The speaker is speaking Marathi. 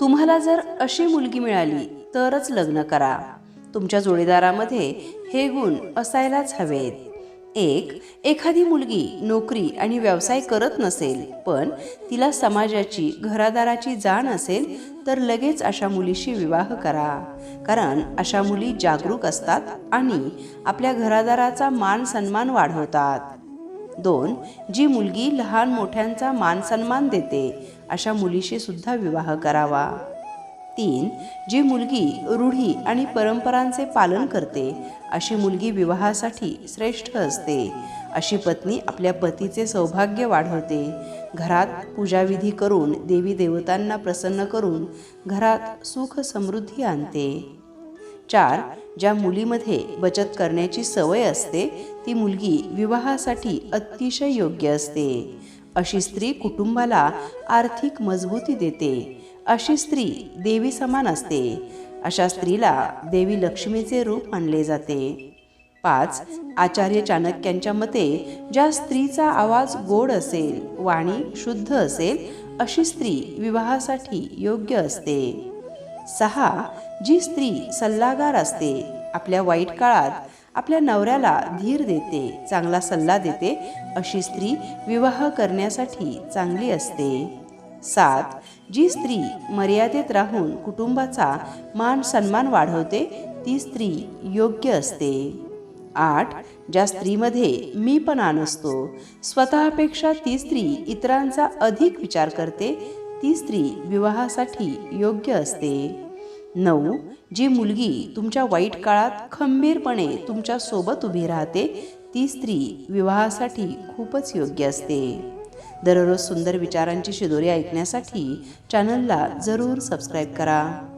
तुम्हाला जर अशी मुलगी मिळाली तरच लग्न करा. तुमच्या जोडीदारामध्ये हे गुण असायलाच हवेत. एक एखादी मुलगी नोकरी आणि व्यवसाय करत नसेल पण तिला समाजाची घरादाराची जाण असेल तर लगेच अशा मुलीशी विवाह करा. कारण अशा मुली जागरूक असतात आणि आपल्या घरादाराचा मान सन्मान वाढवतात. दोन जी मुलगी लहान मोठ्यांचा मान सन्मान देते अशा मुलीशी सुद्धा विवाह करावा. तीन जी मुलगी रूढी आणि परंपरांचे पालन करते अशी मुलगी विवाहासाठी श्रेष्ठ असते. अशी पत्नी आपल्या पतीचे सौभाग्य वाढवते. घरात पूजाविधी करून देवी देवतांना प्रसन्न करून घरात सुख समृद्धी आणते. चार ज्या मुलीमध्ये बचत करण्याची सवय असते ती मुलगी विवाहासाठी अतिशय योग्य असते. अशी स्त्री कुटुंबाला आर्थिक मजबूती देते. अशी स्त्री देवी समान असते. अशा स्त्रीला देवी लक्ष्मीचे रूप मानले जाते. पाच आचार्य चाणक्यांच्या मते ज्या स्त्रीचा आवाज गोड असेल वाणी शुद्ध असेल अशी स्त्री विवाहासाठी योग्य असते. सहा जी स्त्री सल्लागार असते आपल्या वाईट काळात आपल्या नवऱ्याला धीर देते चांगला सल्ला देते अशी स्त्री विवाह करण्यासाठी चांगली असते. सात जी स्त्री मर्यादेत राहून कुटुंबाचा मान सन्मान वाढवते ती स्त्री योग्य असते. आठ ज्या स्त्रीमध्ये मी पण नसतो स्वतःपेक्षा ती स्त्री इतरांचा अधिक विचार करते ती स्त्री विवाहासाठी योग्य असते. नऊ जी मुलगी तुमच्या वाईट काळात खंबीरपणे तुमच्यासोबत उभी राहते ती स्त्री विवाहासाठी खूपच योग्य असते. दररोज सुंदर विचारांची शिदोरी ऐकण्यासाठी चॅनलला जरूर सबस्क्राईब करा.